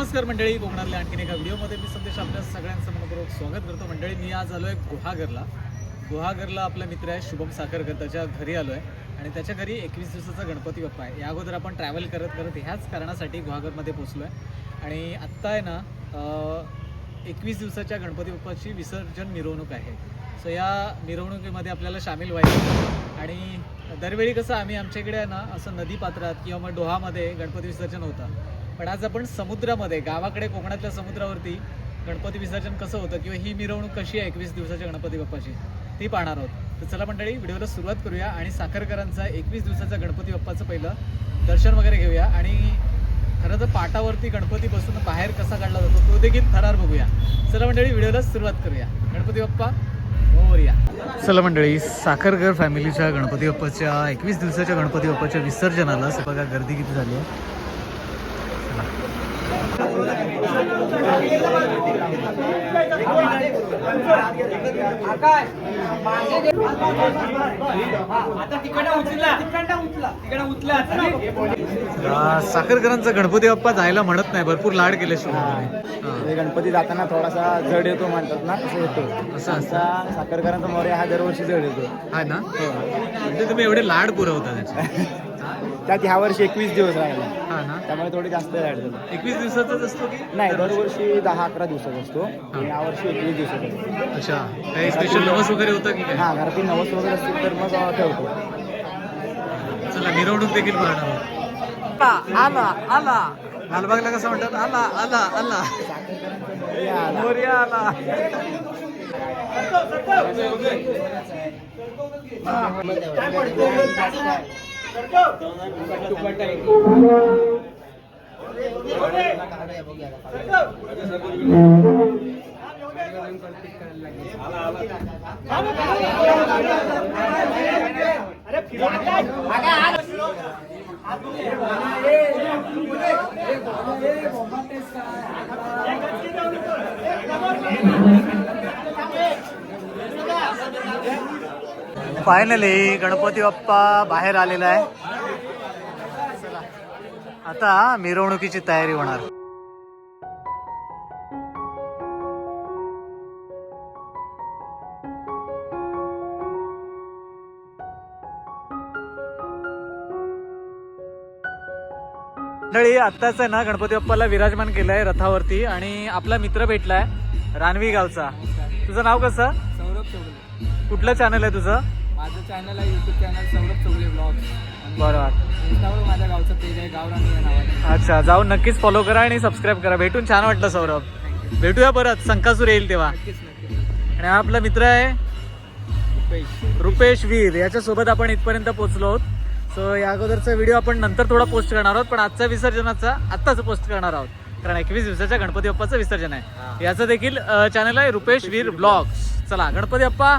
नमस्कार मंडळी कोकणातल्या आणखीन एका व्हिडिओमध्ये मी संदेश आपल्या सगळ्यांचं मनपूर्वक स्वागत करतो. मंडळी मी आज आलो आहे गुहागरला. गुहागरला आपला मित्र आहे शुभम साखरकर. त्याच्या घरी आलो आहे आणि त्याच्या घरी एकवीस दिवसाचा गणपती बाप्पा आहे. या अगोदर आपण ट्रॅव्हल करत करत ह्याच कारणासाठी गुहागरमध्ये पोचलो आहे आणि आत्ता आहे ना एकवीस दिवसाच्या गणपती बाप्पाची विसर्जन मिरवणूक आहे. सो या मिरवणुकीमध्ये आपल्याला सामील व्हायचं आणि दरवेळी कसं आम्ही आमच्याकडे आहे ना असं नदी पात्रात किंवा मग डोहामध्ये गणपती विसर्जन होतं. पण आज आपण समुद्रामध्ये गावाकडे कोकणातल्या समुद्रावरती गणपती विसर्जन कसं होतं किंवा ही मिरवणूक कशी आहे एकवीस दिवसाच्या गणपती बाप्पाची ती पाहणार आहोत. तर चला मंडळी व्हिडिओला सुरुवात करूया आणि साखरकरांचा एकवीस दिवसाचा गणपती बाप्पाचं पहिलं दर्शन वगैरे घेऊया आणि खरं तर पाटावरती गणपती बसून बाहेर कसा काढला जातो तो देखील थरार बघूया. चला मंडळी व्हिडिओला सुरुवात करूया. गणपती बाप्पा मोरया. चला मंडळी साखरकर फॅमिलीच्या गणपती बाप्पाच्या एकवीस दिवसाच्या गणपती बाप्पाच्या विसर्जनाला बघा गर्दी किती झाली आहे? साखरकरांचा गणपती बाप्पा जायला म्हणत नाही भरपूर लाड केले गणपती जाताना थोडासा जड येतो म्हणतात ना असं येतो. असं आमचा साखरकरांचा मोर्या हा दरवर्षी जड येतो. हा ना? म्हणजे तुम्ही एवढे लाड पुरवता त्याचे. त्यात ह्या वर्षी एकवीस दिवस राहिले. हा ना? त्यामुळे थोडी जास्त झालं एकवीस दिवसाचाच असतो की? नाही दरवर्षी दहा अकरा दिवसाचा असतो. आणि यावर्षी एकवीस दिवसाचा असतो. अच्छा. काही स्पेशल नवस वगैरे होतं की काय? हा घरातील नवस वगैरे असतील तर मग अं, ठेवतो. चला मिरवणूक देखील पाहणार आहोत. आला आला. लालबागला कसं म्हणतात आला आला आला. मोरया आला. मोरया फायनली गणपती बाप्पा बाहेर आलेला आहे. आता मिरवणुकीची तयारी होणार. मंडळी आत्ताच आहे ना गणपती बाप्पाला विराजमान केलंय रथावरती आणि आपला मित्र भेटलाय रानवी गावचा. तुझं नाव कसं? कुठलं चॅनल आहे तुझं? चॅनल आहे YouTube channel Saurabh Chougale blog बरोबर. इंस्टावर माझ्या गावचं पेज आहे गावराणी या नावाने. अच्छा जाऊन नक्कीच फॉलो करा आणि सबस्क्राईब करा. भेटून छान वाटलं सौरभ. भेटूया परत संकासूर येईल तेव्हा. नक्कीच नक्कीच. आणि हा आपला मित्र आहे रुपेश. रुपेश वीर. याच्यासोबत आपण इथपर्यंत पोहोचलो आहोत. सो या अगोदरचा व्हिडिओ आपण नंतर थोडा पोस्ट करणार आहोत पण आजचा विसर्जनाचा आत्ताच पोस्ट करणार आहोत. कारण एकवीस दिवसाच्या गणपती बाप्पाचं विसर्जन आहे. याचं देखील चॅनल आहे रुपेश वीर ब्लॉग्स चला गणपती बाप्पा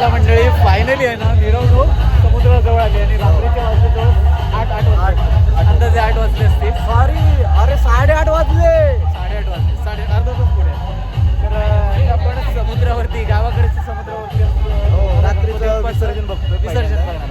मित्रांनो मंडळी फायनली आहे ना निरवणूक समुद्राजवळ आली आणि रात्रीच्या तो आठ आठ वाजले. अंदाजे आठ वाजले असतील. सॉरी अरे साडेआठ वाजले. साडेआठ वाजले. साडे अर्धा तास पुढे तर आपण समुद्रावरती गावाकडच्या समुद्रावरती हो, रात्री विसर्जन बघतो विसर्जन बघणार